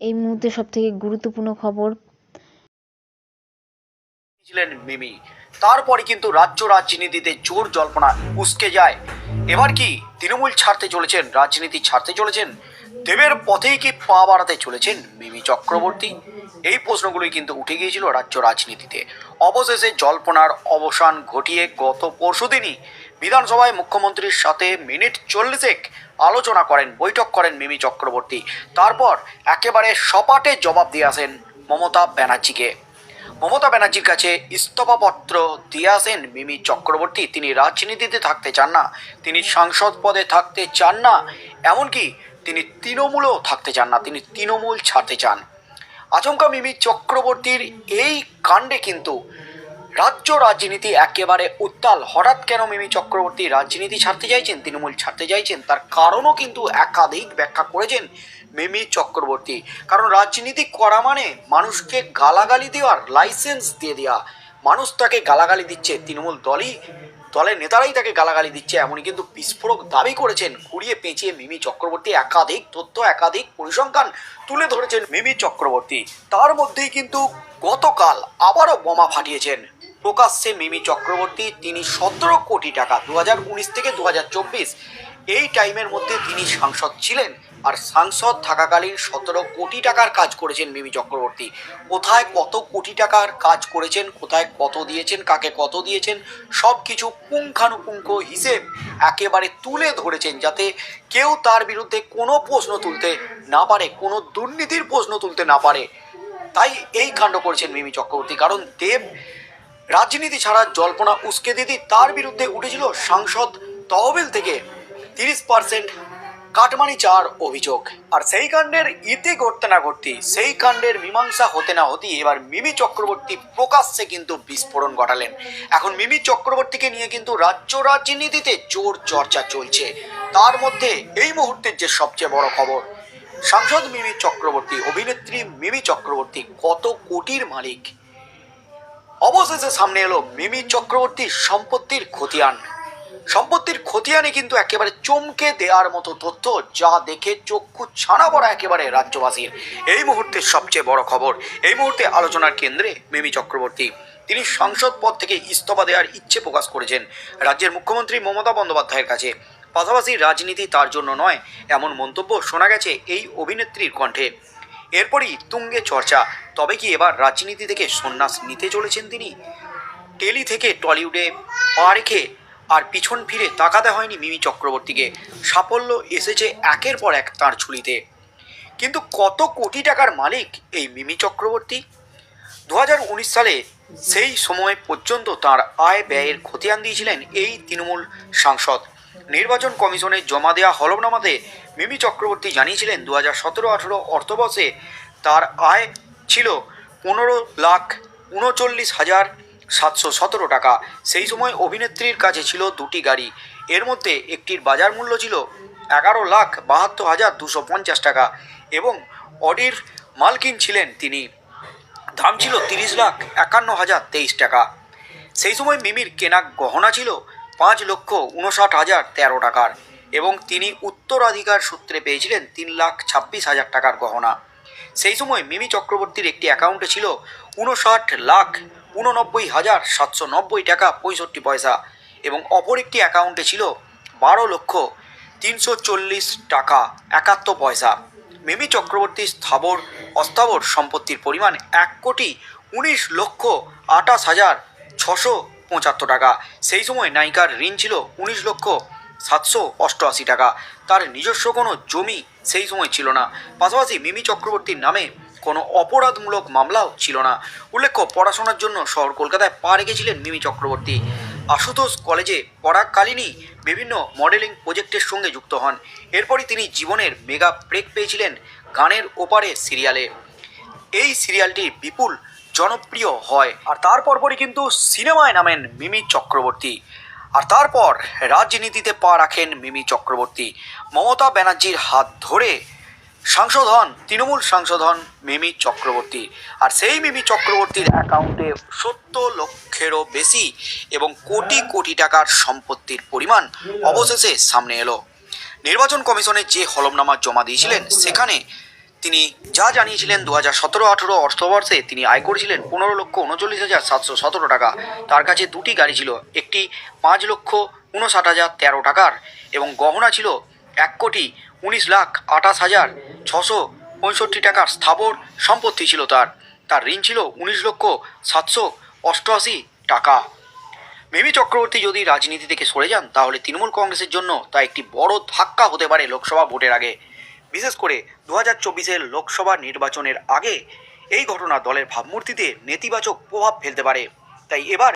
এই মুহূর্তে সবথেকে গুরুত্বপূর্ণ খবর। ছিলেন মিমি। তারপরে কিন্তু রাজ্য রাজনীতিতে জোর জল্পনা উস্কে যায়। এবার কি তৃণমূল ছাড়তে চলেছেন, রাজনীতি ছাড়তে চলেছেন? দেবের পথেই কি পা বাড়াতে চলেছেন মিমি চক্রবর্তী? এই প্রশ্নগুলোই কিন্তু উঠে গিয়েছিল রাজ্য রাজনীতিতে। অবশেষে জল্পনার অবসান ঘটিয়ে গত পরশুদিনই বিধানসভায় মুখ্যমন্ত্রীর সাথে মিনিট চল্লিশেক আলোচনা করেন, বৈঠক করেন মিমি চক্রবর্তী। তারপর একেবারে সপাটে জবাব দিয়ে আসেন মমতা ব্যানার্জিকে। মমতা ব্যানার্জির কাছে ইস্তফাপত্র দিয়ে আসেন মিমি চক্রবর্তী। তিনি রাজনীতিতে থাকতে চান না, তিনি সাংসদ পদে থাকতে চান না, এমনকি তিনি তৃণমূলেও থাকতে চান না, তিনি তৃণমূল ছাড়তে চান। আচমকা মিমি চক্রবর্তীর এই কাণ্ডে কিন্তু রাজ্য রাজনীতি একেবারে উত্তাল। হঠাৎ কেন মিমি চক্রবর্তী রাজনীতি ছাড়তে চাইছেন, তৃণমূল ছাড়তে চাইছেন, তার কারণও কিন্তু একাধিক ব্যাখ্যা করেছেন মিমি চক্রবর্তী। কারণ রাজনীতি করা মানে মানুষকে গালাগালি দেওয়ার লাইসেন্স দিয়ে দেওয়া। মানুষ তাকে গালাগালি দিচ্ছে, তৃণমূল দলই, দলের নেতারাই তাকে গালাগালি দিচ্ছে, এমনই কিন্তু বিস্ফোরক দাবি করেছেন, ঘুরিয়ে পেঁচিয়ে মিমি চক্রবর্তী। একাধিক তথ্য, একাধিক পরিসংখ্যান তুলে ধরেছেন মিমি চক্রবর্তী। তার মধ্যেই কিন্তু গতকাল আবারও বোমা ফাটিয়েছেন। প্রকাশ্যে মিমি চক্রবর্তী, তিনি সতেরো কোটি টাকা দু হাজার উনিশ থেকে দু হাজার চব্বিশ, এই টাইমের মধ্যে তিনি সাংসদ ছিলেন আর সাংসদ থাকাকালীন সতেরো কোটি টাকার কাজ করেছেন মিমি চক্রবর্তী। কোথায় কত কোটি টাকার কাজ করেছেন, কোথায় কত দিয়েছেন, কাকে কত দিয়েছেন সব কিছু পুঙ্খানুপুঙ্খ হিসেব একেবারে তুলে ধরেছেন যাতে কেউ তার বিরুদ্ধে কোনো প্রশ্ন তুলতে না পারে, কোনো দুর্নীতির প্রশ্ন তুলতে না পারে। তাই এই কাণ্ড করেছেন মিমি চক্রবর্তী, কারণ দেব রাজনীতি ছাড়া জল্পনা উস্কে দিদি তার বিরুদ্ধে উঠেছিল সাংসদ তহবিল থেকে। তিরিশ পার্সেন্ট কাটমানি চার অভিযোগ। আর সেই কাণ্ডের ইতি ঘটতে না ঘটতে সেই কাণ্ডের মীমাংসা হতে না হতেই এবার মিমি চক্রবর্তী প্রকাশ্যে কিন্তু বিস্ফোরণ ঘটালেন। এখন মিমি চক্রবর্তীকে নিয়ে কিন্তু রাজ্য রাজনীতিতে জোর চর্চা চলছে। তার মধ্যে এই মুহূর্তের যে সবচেয়ে বড় খবর, সাংসদ মিমি চক্রবর্তী, অভিনেত্রী মিমি চক্রবর্তী কত কোটির মালিক? অবশেষে সামনে এলো মিমি চক্রবর্তীর সম্পত্তির খতিয়ান। সম্পত্তির খতিয়ানে কিন্তু একেবারে চমকে দেওয়ার মতো তথ্য যা দেখে চক্ষু ছানা পড়া একেবারে রাজ্যবাসীর। এই মুহূর্তের সবচেয়ে বড় খবর, এই মুহূর্তে আলোচনার কেন্দ্রে মিমি চক্রবর্তী। তিনি সংসদ পদ থেকে ইস্তফা দেওয়ার ইচ্ছে প্রকাশ করেছেন রাজ্যের মুখ্যমন্ত্রী মমতা বন্দ্যোপাধ্যায়ের কাছে। পাশাপাশি রাজনীতি তার জন্য নয়, এমন মন্তব্য শোনা গেছে এই অভিনেত্রীর কণ্ঠে। এরপরই তুঙ্গে চর্চা। তবে কি এবার রাজনীতি থেকে সন্ন্যাস নিতে চলেছেন তিনি? টেলি থেকে টলিউডে পা রেখে আর পিছন ফিরে তাকাতে হয়নি মিমি চক্রবর্তীকে। সাফল্য এসেছে একের পর এক তাঁর ঝুলিতে। কিন্তু কত কোটি টাকার মালিক এই মিমি চক্রবর্তী? দু হাজার উনিশ সালে সেই সময় পর্যন্ত তার আয় ব্যয়ের খতিয়ান দিয়েছিলেন এই তৃণমূল সাংসদ। নির্বাচন কমিশনে জমা দেওয়া হলফনামাতে মিমি চক্রবর্তী জানিয়েছিলেন দু হাজার সতেরো আঠেরো অর্থবর্ষে তার আয় ছিল পনেরো লাখ উনচল্লিশ হাজার সাতশো সতেরো টাকা। সেই সময় অভিনেত্রীর কাছে ছিল দুটি গাড়ি। এর মধ্যে একটির বাজার মূল্য ছিল এগারো লাখ বাহাত্তর হাজার দুশো পঞ্চাশ টাকা এবং অডির মালকিন ছিলেন তিনি। দাম ছিল তিরিশ লাখ একান্ন হাজার তেইশ টাকা। সেই সময় মিমির কেনা গহনা ছিল পাঁচ লক্ষ উনষাট হাজার তেরো টাকার এবং তিনি উত্তরাধিকার সূত্রে পেয়েছিলেন তিন লাখ ছাব্বিশ হাজার টাকার গহনা। সেই সময় মিমি চক্রবর্তীর একটি অ্যাকাউন্টে ছিল উনষাট লাখ উননব্বই হাজার সাতশো নব্বই টাকা পঁয়ষট্টি পয়সা এবং অপর একটি অ্যাকাউন্টে ছিল বারো লক্ষ তিনশো চল্লিশ টাকা একাত্তর পয়সা। মিমি চক্রবর্তীর স্থাবর, অস্থাবর সম্পত্তির পরিমাণ এক কোটি উনিশ লক্ষ আটাশ হাজার ছশো পঁচাত্তর টাকা। সেই সময় নায়িকার ঋণ ছিল উনিশ লক্ষ সাতশো অষ্টআশি টাকা। তার নিজস্ব কোনো জমি সেই সময় ছিল না। পাশাপাশি মিমি চক্রবর্তীর নামে কোনো অপরাধমূলক মামলাও ছিল না। উল্লেখ্য, পড়াশোনার জন্য শহর কলকাতায় পা রেখেছিলেন মিমি চক্রবর্তী। আশুতোষ কলেজে পড়াকালীনই বিভিন্ন মডেলিং প্রজেক্টের সঙ্গে যুক্ত হন। এরপরই তিনি জীবনের মেগা ব্রেক পেয়েছিলেন গানের ওপারে সিরিয়ালে। এই সিরিয়ালটি বিপুল জনপ্রিয় হয়। আর তারপর পরই কিন্তু সিনেমায় নামেন মিমি চক্রবর্তী। আর তারপর রাজনীতিতে পা রাখেন মিমি চক্রবর্তী। মমতা ব্যানার্জির হাত ধরে সাংসদ হন, তৃণমূল সাংসদ হন মিমি চক্রবর্তী। আর সেই মিমি চক্রবর্তীর অ্যাকাউন্টে সত্তর লক্ষেরও বেশি এবং কোটি কোটি টাকার সম্পত্তির পরিমাণ অবশেষে সামনে এলো। নির্বাচন কমিশনে যে হলমনামা জমা দিয়েছিলেন, সেখানে তিনি যা জানিয়েছিলেন দু হাজার সতেরো, আঠেরো অর্থবর্ষে, তিনি আয় করেছিলেন পনেরো লক্ষ উনচল্লিশ হাজার সাতশো সতেরো টাকা। তার কাছে দুটি গাড়ি ছিল, একটি পাঁচ লক্ষ উনষাট হাজার তেরো টাকার এবং গহনা ছিল এক কোটি উনিশ লাখ আঠাশ হাজার ছশো পঁয়ষট্টি টাকার স্থাবর সম্পত্তি ছিল তার। তার ঋণ ছিল উনিশ লক্ষ সাতশো অষ্টআশি টাকা। মিমি চক্রবর্তী যদি রাজনীতি থেকে সরে যান, তাহলে তৃণমূল কংগ্রেসের জন্য তা একটি বড় ধাক্কা হতে পারে লোকসভা ভোটের আগে। বিশেষ করে দু হাজার চব্বিশের লোকসভা নির্বাচনের আগে এই ঘটনা দলের ভাবমূর্তিতে নেতিবাচক প্রভাব ফেলতে পারে। তাই এবার